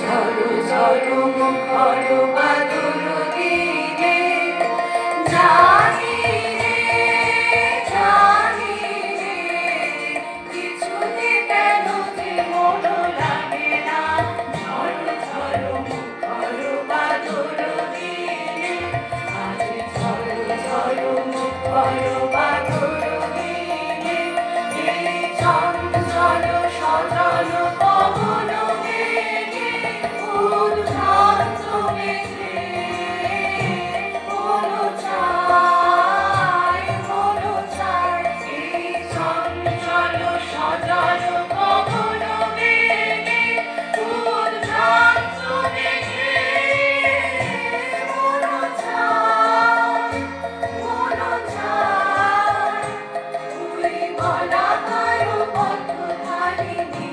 ঝরু ঝরু মুখরু বাদুরু দিনে জানি রে জানি রে কিছুতে কেন যে মন লাগে না ঝরু ঝরু মুখরু বাদুরু দিনে আজ ঝরু ঝরু মুখরু বাদুরু baby.